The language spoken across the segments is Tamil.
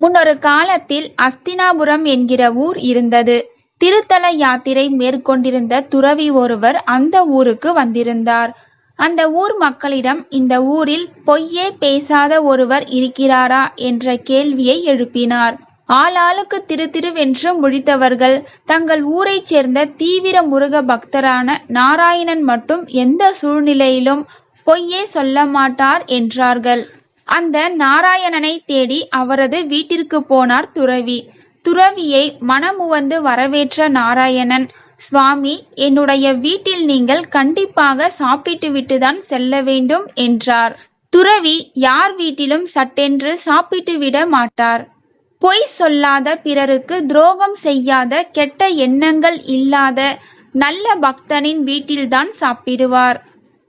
முன்னொரு காலத்தில் அஸ்தினாபுரம் என்கிற ஊர் இருந்தது. திருத்தல யாத்திரை மேற்கொண்டிருந்த துறவி ஒருவர் அந்த ஊருக்கு வந்திருந்தார். அந்த ஊர் மக்களிடம் இந்த ஊரில் பொய்யே பேசாத ஒருவர் இருக்கிறாரா? என்ற கேள்வியை எழுப்பினார். ஆளாளுக்கு திரு திருவென்று முழித்தவர்கள் தங்கள் ஊரைச் சேர்ந்த தீவிர முருக பக்தரான நாராயணன் மட்டும் எந்த சூழ்நிலையிலும் பொய்யே சொல்ல மாட்டார் என்றார்கள். அந்த நாராயணனை தேடி அவரது வீட்டிற்கு போனார் துறவி. துறவியை மனமுவந்து வரவேற்ற நாராயணன் சுவாமி என்னுடைய வீட்டில் நீங்கள் கண்டிப்பாக சாப்பிட்டுவிட்டுதான் செல்ல வேண்டும் என்றார். துறவி யார் வீட்டிலும் சட்டென்று சாப்பிட்டு விட மாட்டார். பொய் சொல்லாத பிறருக்கு துரோகம் செய்யாத கெட்ட எண்ணங்கள் இல்லாத நல்ல பக்தனின் வீட்டில்தான் சாப்பிடுவார்.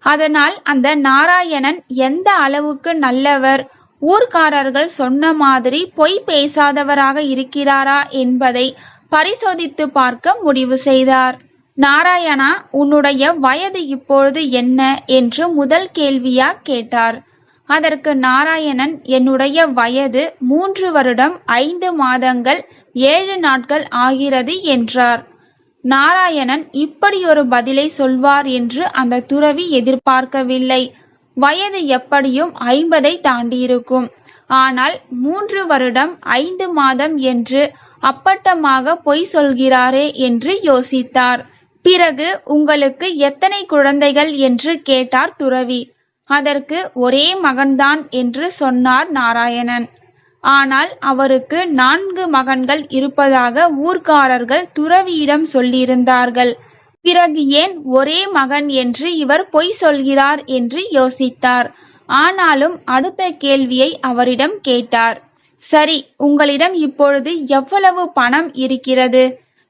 அதனால் அந்த நாராயணன் எந்த அளவுக்கு நல்லவர்? ஊர்க்காரர்கள் சொன்ன மாதிரி பொய் பேசாதவராக இருக்கிறாரா என்பதை பரிசோதித்து பார்க்க முடிவு செய்தார். நாராயணா உன்னுடைய வயது இப்பொழுது என்ன? என்று முதல் கேள்வியா கேட்டார். அதற்கு நாராயணன் என்னுடைய வயது மூன்று வருடம் ஐந்து மாதங்கள் ஏழு நாட்கள் ஆகிறது என்றார். நாராயணன் இப்படியொரு பதிலை சொல்வார் என்று அந்த துறவி எதிர்பார்க்கவில்லை. வயது எப்படியும் ஐம்பதை தாண்டியிருக்கும். ஆனால் மூன்று வருடம் ஐந்து மாதம் என்று அப்பட்டமாக பொய் சொல்கிறாரே என்று யோசித்தார். பிறகு உங்களுக்கு எத்தனை குழந்தைகள் என்று கேட்டார் துறவி. அதற்கு ஒரே மகன்தான் என்று சொன்னார் நாராயணன். ஆனால் அவருக்கு நான்கு மகன்கள் இருப்பதாக ஊர்க்காரர்கள் துறவியிடம் சொல்லியிருந்தார்கள். பிறகு ஏன் ஒரே மகன் என்று இவர் பொய் சொல்கிறார் என்று யோசித்தார். ஆனாலும் அடுத்த கேள்வியை அவரிடம் கேட்டார். சரி உங்களிடம் இப்பொழுது எவ்வளவு பணம் இருக்கிறது?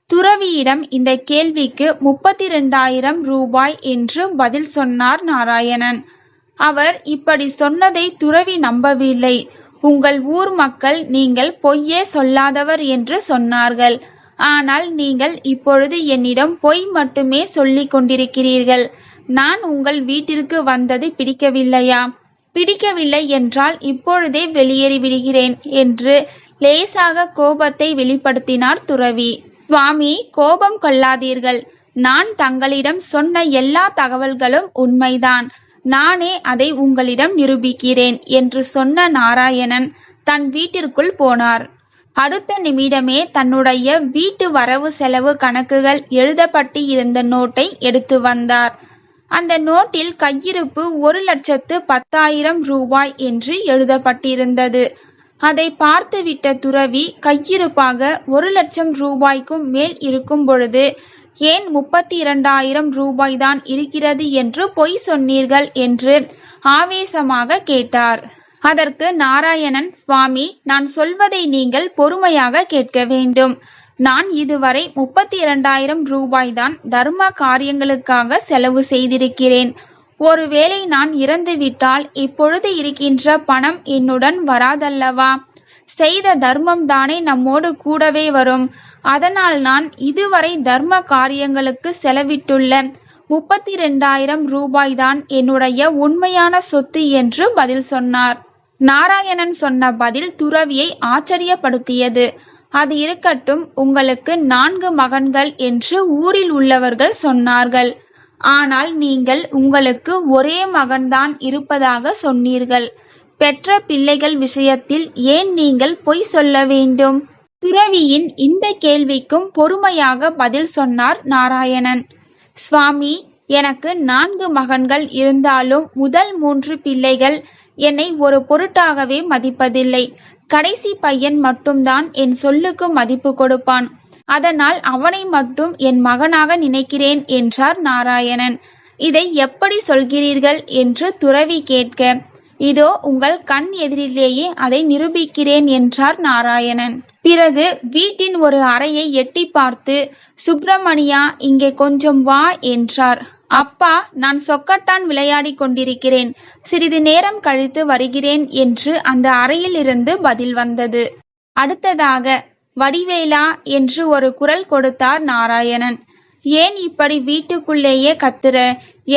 துறவியிடம் இந்த கேள்விக்கு முப்பத்தி இரண்டாயிரம் ரூபாய் என்று பதில் சொன்னார் நாராயணன். அவர் இப்படி சொன்னதை துறவி நம்பவில்லை. உங்கள் ஊர் மக்கள் நீங்கள் பொய்யே சொல்லாதவர் என்று சொன்னார்கள். ஆனால் நீங்கள் இப்பொழுது என்னிடம் பொய் மட்டுமே சொல்லிக் கொண்டிருக்கிறீர்கள். நான் உங்கள் வீட்டிற்கு வந்தது பிடிக்கவில்லையா? பிடிக்கவில்லை என்றால் இப்பொழுதே வெளியேறி விடுகிறேன் என்று லேசாக கோபத்தை வெளிப்படுத்தினார் துறவி. சுவாமி கோபம் கொள்ளாதீர்கள். நான் தங்களிடம் சொன்ன எல்லா தகவல்களும் உண்மைதான். நானே அதை உங்களிடம் நிரூபிக்கிறேன் என்று சொன்ன நாராயணன் தன் வீட்டிற்குள் போனார். அடுத்த நிமிடமே தன்னுடைய வீட்டு வரவு செலவு கணக்குகள் எழுதப்பட்டு இருந்த நோட்டை எடுத்து வந்தார். அந்த நோட்டில் கையிருப்பு ஒரு லட்சத்து பத்தாயிரம் ரூபாய் என்று எழுதப்பட்டிருந்தது. அதை பார்த்துவிட்ட துறவி கையிருப்பாக ஒரு லட்சம் ரூபாய்க்கும் மேல் இருக்கும் பொழுது ஏன் முப்பத்தி இரண்டாயிரம் ரூபாய்தான் இருக்கிறது என்று பொய் சொன்னீர்கள் என்று ஆவேசமாக கேட்டார். அதற்கு நாராயணன் சுவாமி நான் சொல்வதை நீங்கள் பொறுமையாக கேட்க வேண்டும். நான் இதுவரை முப்பத்தி இரண்டாயிரம் ரூபாய்தான் தர்ம காரியங்களுக்காக செலவு செய்திருக்கிறேன். ஒருவேளை நான் இறந்துவிட்டால் இப்பொழுது இருக்கின்ற பணம் என்னுடன் வராதல்லவா? செய்த தர்மம் தானே நம்மோடு கூடவே வரும். அதனால் நான் இதுவரை தர்ம காரியங்களுக்கு செலவிட்டுள்ள முப்பத்தி ரெண்டாயிரம் ரூபாய்தான் என்னுடைய உண்மையான சொத்து என்று பதில் சொன்னார். நாராயணன் சொன்ன பதில் துறவியை ஆச்சரியப்படுத்தியது. அது இருக்கட்டும் உங்களுக்கு நான்கு மகன்கள் என்று ஊரில் உள்ளவர்கள் சொன்னார்கள். ஆனால் நீங்கள் உங்களுக்கு ஒரே மகன்தான் இருப்பதாக சொன்னீர்கள். பெற்ற பிள்ளைகள் விஷயத்தில் ஏன் நீங்கள் பொய் சொல்ல வேண்டும்? துறவியின் இந்த கேள்விக்கும் பொறுமையாக பதில் சொன்னார் நாராயணன். சுவாமி எனக்கு நான்கு மகன்கள் இருந்தாலும் முதல் மூன்று பிள்ளைகள் என்னை ஒரு பொருட்டாகவே மதிப்பதில்லை. கடைசி பையன் மட்டும்தான் என் சொல்லுக்கு மதிப்பு கொடுப்பான். அதனால் அவனை மட்டும் என் மகனாக நினைக்கிறேன் என்றார் நாராயணன். இதை எப்படி சொல்கிறீர்கள்? என்று துறவி கேட்க இதோ உங்கள் கண் எதிரிலேயே அதை நிரூபிக்கிறேன் என்றார் நாராயணன். பிறகு வீட்டின் ஒரு அறையை எட்டி பார்த்து சுப்பிரமணியா இங்கே கொஞ்சம் வா என்றார். அப்பா நான் சொக்கட்டான் விளையாடிக் கொண்டிருக்கிறேன். சிறிது நேரம் கழித்து வருகிறேன் என்று அந்த அறையிலிருந்து பதில் வந்தது. அடுத்ததாக வடிவேலா என்று ஒரு குரல் கொடுத்தார் நாராயணன். ஏன் இப்படி வீட்டுக்குள்ளேயே கத்துற?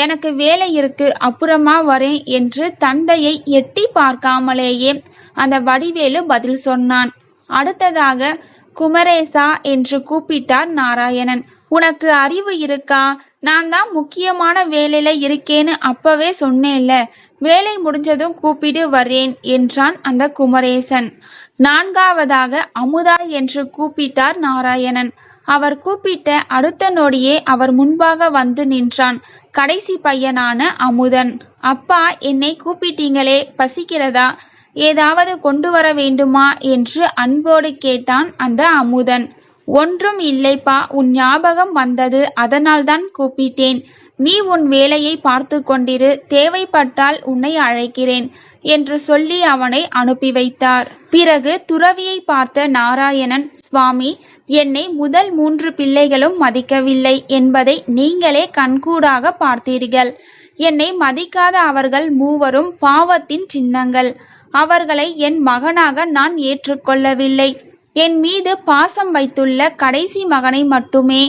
எனக்கு வேலை இருக்கு அப்புறமா வரேன் என்று தந்தையை எட்டி பார்க்காமலேயே அந்த வடிவேலு பதில் சொன்னான். அடுத்ததாக குமரேசா என்று கூப்பிட்டார் நாராயணன். உனக்கு அறிவு இருக்கா? நான் தான் முக்கியமான வேலையில இருக்கேன்னு அப்பவே சொன்னேன்ல. வேலை முடிஞ்சதும் கூப்பிடு வர்றேன் என்றான் அந்த குமரேசன். நான்காவதாக அமுதா என்று கூப்பிட்டார் நாராயணன். அவர் கூப்பிட்ட அடுத்த நொடியே அவர் முன்பாக வந்து நின்றான். கடைசி பையனான அமுதன். அப்பா என்னை கூப்பிட்டீங்களே பசிக்கிறதா? ஏதாவது கொண்டு வர வேண்டுமா என்று அன்போடு கேட்டான் அந்த அமுதன். ஒன்றும் இல்லைப்பா உன் ஞாபகம் வந்தது அதனால்தான் கூப்பிட்டேன். நீ உன் வேலையை பார்த்து கொண்டிரு தேவைப்பட்டால் உன்னை அழைக்கிறேன் என்று சொல்லி அவனை அனுப்பி வைத்தார். பிறகு துறவியை பார்த்த நாராயணன் சுவாமி என்னை முதல் மூன்று பிள்ளைகளும் மதிக்கவில்லை என்பதை நீங்களே கண்கூடாக பார்த்தீர்கள். என்னை மதிக்காத அவர்கள் மூவரும் பாவத்தின் சின்னங்கள். அவர்களை என் மகனாக நான் ஏற்றுக்கொள்ளவில்லை. என் மீது பாசம் வைத்துள்ள கடைசி மகனை மட்டுமே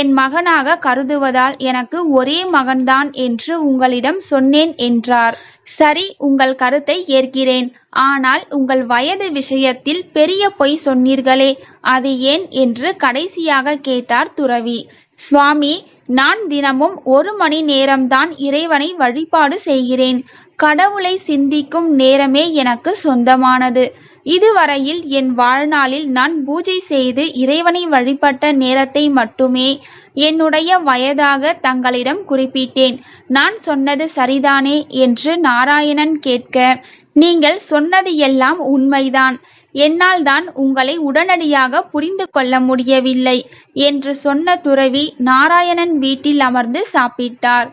என் மகனாக கருதுவதால் எனக்கு ஒரே மகன்தான் என்று உங்களிடம் சொன்னேன் என்றார். சரி உங்கள் கருத்தை ஏற்கிறேன். ஆனால் உங்கள் வயது விஷயத்தில் பெரிய பொய் சொன்னீர்களே அது ஏன் என்று கடைசியாக கேட்டார் துறவி. சுவாமி நான் தினமும் ஒரு மணி நேரம்தான் இறைவனை வழிபாடு செய்கிறேன். கடவுளை சிந்திக்கும் நேரமே எனக்கு சொந்தமானது. இதுவரையில் என் வாழ்நாளில் நான் பூஜை செய்து இறைவனை வழிபட்ட நேரத்தை மட்டுமே என்னுடைய வயதாக தங்களிடம் குறிப்பிட்டேன். நான் சொன்னது சரிதானே? என்று நாராயணன் கேட்க நீங்கள் சொன்னது எல்லாம் உண்மைதான். என்னால் தான் உங்களை உடனடியாக புரிந்து கொள்ள முடியவில்லை என்று சொன்ன துறவி நாராயணன் வீட்டில் அமர்ந்து சாப்பிட்டார்.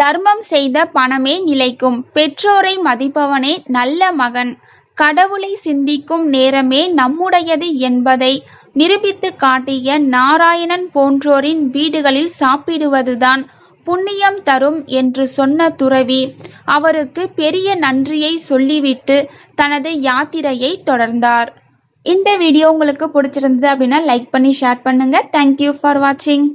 தர்மம் செய்த பணமே நிலைக்கும். பெற்றோரை மதிப்பவனே நல்ல மகன். கடவுளை சிந்திக்கும் நேரமே நம்முடையது என்பதை நிரூபித்து காட்டிய நாராயணன் போன்றோரின் வீடுகளில் சாப்பிடுவதுதான் புண்ணியம் தரும் என்று சொன்ன துறவி அவருக்கு பெரிய நன்றியை சொல்லிவிட்டு தனது யாத்திரையை தொடர்ந்தார். இந்த வீடியோ உங்களுக்கு பிடிச்சிருந்தது அப்படின்னா லைக் பண்ணி ஷேர் பண்ணுங்க. தேங்க்யூ ஃபார் வாட்சிங்